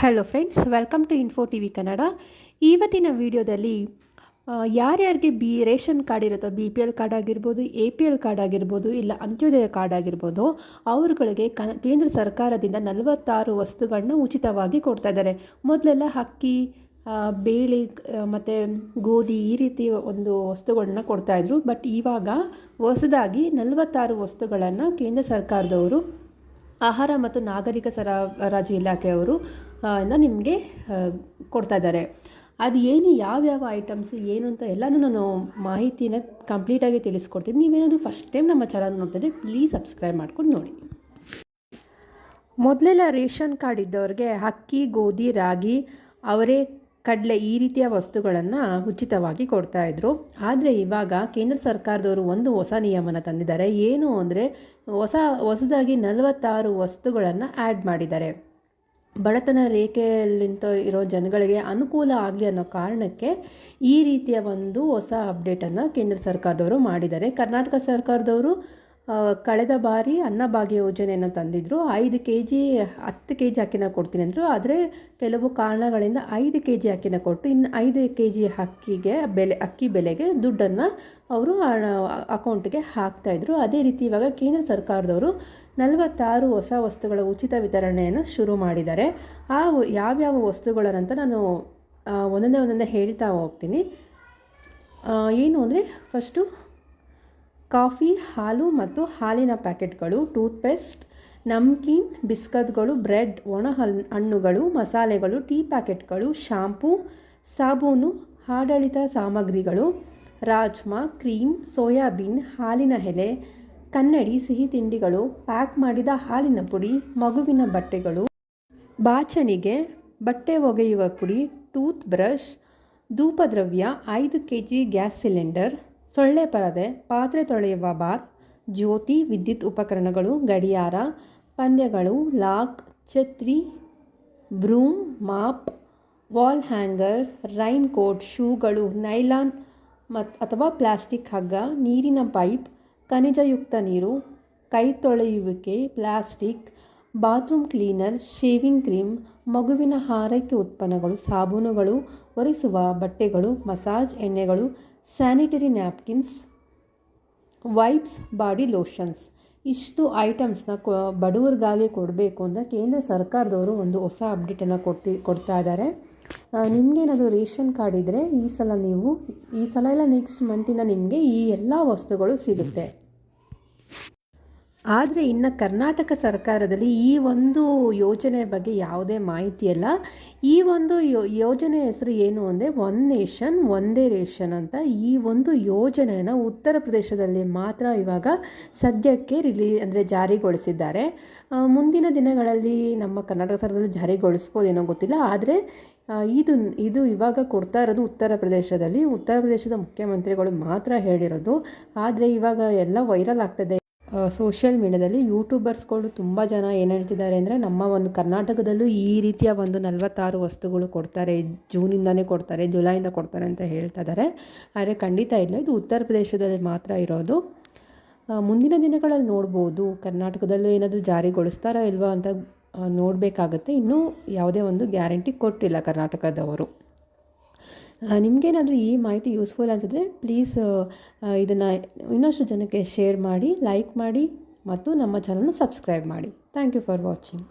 Hello friends welcome to info T V Kannada ಇವತ್ತಿನ ವಿಡಿಯೋದಲ್ಲಿ ಯಾರ್ಯಾರಿಗೆ ಬಿ, ರೇಷನ್ ಕಾರ್ಡ್ ಇರುತ್ತೋ, ಬಿ ಪಿ ಎಲ್ ಕಾರ್ಡ್ ಆಗಿರ್ಬೋದು, ಎ ಪಿ ಎಲ್ ಕಾರ್ಡ್ ಆಗಿರ್ಬೋದು, ಇಲ್ಲ ಅಂತ್ಯೋದಯ ಕಾರ್ಡ್ ಆಗಿರ್ಬೋದು, ಅವರುಗಳಿಗೆ ಕ, ಕೇಂದ್ರ ಸರ್ಕಾರದಿಂದ ನಲವತ್ತಾರು ವಸ್ತುಗಳನ್ನ ಉಚಿತವಾಗಿ ಕೊಡ್ತಾ ಇದ್ದಾರೆ. ಮೊದಲೆಲ್ಲ ಅಕ್ಕಿ ಬೇಳೆ ಮತ್ತು ಗೋಧಿ ಈ ರೀತಿ ಒಂದು ವಸ್ತುಗಳನ್ನ ಕೊಡ್ತಾಯಿದ್ರು ಬಟ್ ಇವಾಗ ಹೊಸದಾಗಿ ನಲವತ್ತಾರು ವಸ್ತುಗಳನ್ನು ಕೇಂದ್ರ ಸರ್ಕಾರದವರು, ಆಹಾರ ಮತ್ತು ನಾಗರಿಕ ಸರಬರಾಜು ಇಲಾಖೆಯವರು ಇಂದ ನಿಮಗೆ ಕೊಡ್ತಾ ಇದ್ದಾರೆ. ಅದು ಏನು ಯಾವ್ಯಾವ ಐಟಮ್ಸ್ ಏನು ಅಂತ ಎಲ್ಲನೂ ನಾನು ಮಾಹಿತಿನ ಕಂಪ್ಲೀಟಾಗಿ ತಿಳಿಸ್ಕೊಡ್ತೀನಿ. ನೀವೇನಾದರೂ ಫಸ್ಟ್ ಟೈಮ್ ನಮ್ಮ ಚಾನಲ್ ನೋಡ್ತಿದ್ರೆ ಪ್ಲೀಸ್ ಸಬ್ಸ್ಕ್ರೈಬ್ ಮಾಡ್ಕೊಂಡು ನೋಡಿ. ಮೊದಲೆಲ್ಲ ರೇಷನ್ ಕಾರ್ಡ್ ಇದ್ದವ್ರಿಗೆ ಅಕ್ಕಿ, ಗೋಧಿ, ರಾಗಿ, ಅವರೇ ಕಡಲೆ ಈ ರೀತಿಯ ವಸ್ತುಗಳನ್ನು ಉಚಿತವಾಗಿ ಕೊಡ್ತಾಯಿದ್ರು ಆದರೆ ಇವಾಗ ಕೇಂದ್ರ ಸರ್ಕಾರದವರು ಒಂದು ಹೊಸ ನಿಯಮನ ತಂದಿದ್ದಾರೆ. ಏನು ಅಂದರೆ ಹೊಸ, ಹೊಸದಾಗಿ ನಲವತ್ತಾರು ವಸ್ತುಗಳನ್ನು ಆ್ಯಡ್ ಮಾಡಿದ್ದಾರೆ. ಬಡತನ ರೇಖೆಯಲ್ಲಿಂತ ಇರೋ ಜನಗಳಿಗೆ ಅನುಕೂಲ ಆಗಲಿ ಅನ್ನೋ ಕಾರಣಕ್ಕೆ ಈ ರೀತಿಯ ಒಂದು ಹೊಸ ಅಪ್ಡೇಟನ್ನು ಕೇಂದ್ರ ಸರ್ಕಾರದವರು ಮಾಡಿದ್ದಾರೆ. ಕರ್ನಾಟಕ ಸರ್ಕಾರದವರು ಕಳೆದ ಬಾರಿ ಅನ್ನಭಾಗ್ಯ ಯೋಜನೆಯನ್ನು ತಂದಿದ್ದರು ಐದು ಕೆ ಜಿ ಹತ್ತು ಕೆ ಜಿ ಅಕ್ಕಿನ ಕೊಡ್ತೀನಿ ಅಂದರು. ಆದರೆ ಕೆಲವು ಕಾರಣಗಳಿಂದ ಐದು ಕೆ ಜಿ ಅಕ್ಕಿನ ಕೊಟ್ಟು ಇನ್ನು ಐದು ಕೆ ಜಿ ಅಕ್ಕಿಗೆ ಬೆಲೆ, ಅಕ್ಕಿ ಬೆಲೆಗೆ ದುಡ್ಡನ್ನು ಅವರು ಅಕೌಂಟ್ಗೆ ಹಾಕ್ತಾಯಿದ್ರು ಅದೇ ರೀತಿ ಇವಾಗ ಕೇಂದ್ರ ಸರ್ಕಾರದವರು ನಲವತ್ತಾರು ಹೊಸ ವಸ್ತುಗಳ ಉಚಿತ ವಿತರಣೆಯನ್ನು ಶುರು ಮಾಡಿದ್ದಾರೆ. ಆ ಯಾವ್ಯಾವ ವಸ್ತುಗಳನ್ನಂತ ನಾನು ಒಂದೊಂದೇ ಒಂದೊಂದೇ ಹೇಳ್ತಾ ಹೋಗ್ತೀನಿ. ಏನು ಅಂದರೆ, ಫಸ್ಟು ಕಾಫಿ, ಹಾಲು ಮತ್ತು ಹಾಲಿನ ಪ್ಯಾಕೆಟ್ಗಳು, ಟೂತ್ಪೇಸ್ಟ್, ನಮ್ಕೀನ್, ಬಿಸ್ಕತ್ಗಳು, ಬ್ರೆಡ್, ಒಣ ಹಣ್ಣುಗಳು, ಮಸಾಲೆಗಳು, ಟೀ ಪ್ಯಾಕೆಟ್ಗಳು, ಶಾಂಪೂ, ಸಾಬೂನು, ಆಡಳಿತ ಸಾಮಗ್ರಿಗಳು, ರಾಜ್ಮಾ, ಕ್ರೀಮ್, ಸೋಯಾಬೀನ್, ಹಾಲಿನ ಎಲೆ, ಕನ್ನಡಿ, ಸಿಹಿ ತಿಂಡಿಗಳು, ಪ್ಯಾಕ್ ಮಾಡಿದ ಹಾಲಿನ ಪುಡಿ, ಮಗುವಿನ ಬಟ್ಟೆಗಳು, ಬಾಚಣಿಗೆ, ಬಟ್ಟೆ ಒಗೆಯುವ ಪುಡಿ ಟೂತ್ ಬ್ರಷ್ ಧೂಪದ್ರವ್ಯ, ಐದು ಕೆ ಜಿ ಗ್ಯಾಸ್ ಸಿಲಿಂಡರ್ ಸೊಳ್ಳೆ ಪರದೆ, ಪಾತ್ರೆ ತೊಳೆಯುವ ಬಾರ್, ಜ್ಯೋತಿ, ವಿದ್ಯುತ್ ಉಪಕರಣಗಳು, ಗಡಿಯಾರ, ಪಂದ್ಯಗಳು, ಲಾಕ್, ಛತ್ರಿ, broom, mop, wall hanger rain coat ಶೂಗಳು, ನೈಲಾನ್ ಮತ್ತು ಅಥವಾ ಪ್ಲಾಸ್ಟಿಕ್ ಹಗ್ಗ, ನೀರಿನ ಪೈಪ್, ಖನಿಜಯುಕ್ತ ನೀರು, ಕೈ ತೊಳೆಯುವಿಕೆ, plastic, bathroom cleaner, shaving cream, ಮಗುವಿನ ಆರೈಕೆ ಉತ್ಪನ್ನಗಳು, ಸಾಬೂನುಗಳು ಒರೆಸುವ ಬಟ್ಟೆಗಳು, ಮಸಾಜ್ ಎಣ್ಣೆಗಳು, sanitary napkins, wipes body lotions. ಇಷ್ಟು ಐಟಮ್ಸ್ನ ಕೊ, ಬಡವರಿಗಾಗಿ ಕೊಡಬೇಕು ಅಂತ ಕೇಂದ್ರ ಸರ್ಕಾರದವರು ಒಂದು ಹೊಸ ಅಪ್ಡೇಟನ್ನು ಕೊಟ್ಟು, ಕೊಡ್ತಾ ಇದ್ದಾರೆ. ನಿಮಗೇನಾದರೂ ರೇಷನ್ ಕಾರ್ಡ್ ಇದ್ದರೆ ಈ ಸಲ ನೀವು, ಈ ಸಲ ಎಲ್ಲ ನೆಕ್ಸ್ಟ್ ಮಂತಿಂದ ನಿಮಗೆ ಈ ಎಲ್ಲ ವಸ್ತುಗಳು ಸಿಗುತ್ತೆ. ಆದರೆ ಇನ್ನು ಕರ್ನಾಟಕ ಸರ್ಕಾರದಲ್ಲಿ ಈ ಒಂದು ಯೋಜನೆ ಬಗ್ಗೆ ಯಾವುದೇ ಮಾಹಿತಿ ಇಲ್ಲ. ಈ ಒಂದು ಯೋಜನೆ ಹೆಸರು ಏನು ಅಂದರೆ ಒನ್ ನೇಷನ್, ಒಂದೇ ರೇಷನ್ ಅಂತ ಈ ಒಂದು ಯೋಜನೆಯನ್ನು ಉತ್ತರ ಪ್ರದೇಶದಲ್ಲಿ ಮಾತ್ರ ಇವಾಗ ಸದ್ಯಕ್ಕೆ ರಿಲೀ, ಅಂದರೆ ಜಾರಿಗೊಳಿಸಿದ್ದಾರೆ. ಮುಂದಿನ ದಿನಗಳಲ್ಲಿ ನಮ್ಮ ಕರ್ನಾಟಕ ಸರ್ಕಾರದಲ್ಲಿ ಜಾರಿಗೊಳಿಸ್ಬೋದೇನೋ ಗೊತ್ತಿಲ್ಲ. ಆದರೆ ಇದು ಇದು ಇವಾಗ ಕೊಡ್ತಾ ಇರೋದು ಉತ್ತರ ಪ್ರದೇಶದಲ್ಲಿ. ಉತ್ತರ ಪ್ರದೇಶದ ಮುಖ್ಯಮಂತ್ರಿಗಳು ಮಾತ್ರ ಹೇಳಿರೋದು. ಆದರೆ ಇವಾಗ ಎಲ್ಲ ವೈರಲ್ ಆಗ್ತದೆ ಸೋಷಿಯಲ್ ಮೀಡ್ಯಾದಲ್ಲಿ ಯೂಟ್ಯೂಬರ್ಸ್ಗಳು ತುಂಬ ಜನ ಏನು ಹೇಳ್ತಿದ್ದಾರೆ ಅಂದರೆ ನಮ್ಮ ಒಂದು ಕರ್ನಾಟಕದಲ್ಲೂ ಈ ರೀತಿಯ ಒಂದು ನಲವತ್ತಾರು ವಸ್ತುಗಳು ಕೊಡ್ತಾರೆ, ಜೂನಿಂದನೇ ಕೊಡ್ತಾರೆ, ಜುಲೈಯಿಂದ ಕೊಡ್ತಾರೆ ಅಂತ ಹೇಳ್ತಾ ಇದ್ದಾರೆ. ಆದರೆ ಖಂಡಿತ ಇಲ್ಲ, ಇದು ಉತ್ತರ ಪ್ರದೇಶದಲ್ಲಿ ಮಾತ್ರ ಇರೋದು. ಮುಂದಿನ ದಿನಗಳಲ್ಲಿ ನೋಡ್ಬೋದು, ಕರ್ನಾಟಕದಲ್ಲೂ ಏನಾದರೂ ಜಾರಿಗೊಳಿಸ್ತಾರೋ ಇಲ್ವೋ ಅಂತ ನೋಡಬೇಕಾಗತ್ತೆ. ಇನ್ನೂ ಯಾವುದೇ ಒಂದು ಗ್ಯಾರಂಟಿ ಕೊಟ್ಟಿಲ್ಲ ಕರ್ನಾಟಕದವರು. ನಿಮಗೇನಾದರೂ ಈ ಮಾಹಿತಿ ಯೂಸ್ಫುಲ್ ಅನ್ಸಿದ್ರೆ ಪ್ಲೀಸ್ ಇದನ್ನು ಇನ್ನಷ್ಟು ಜನಕ್ಕೆ ಶೇರ್ ಮಾಡಿ ಲೈಕ್ ಮಾಡಿ, ಮತ್ತು ನಮ್ಮ ಚಾನಲ್ನ ಸಬ್ಸ್ಕ್ರೈಬ್ ಮಾಡಿ. Thank you for watching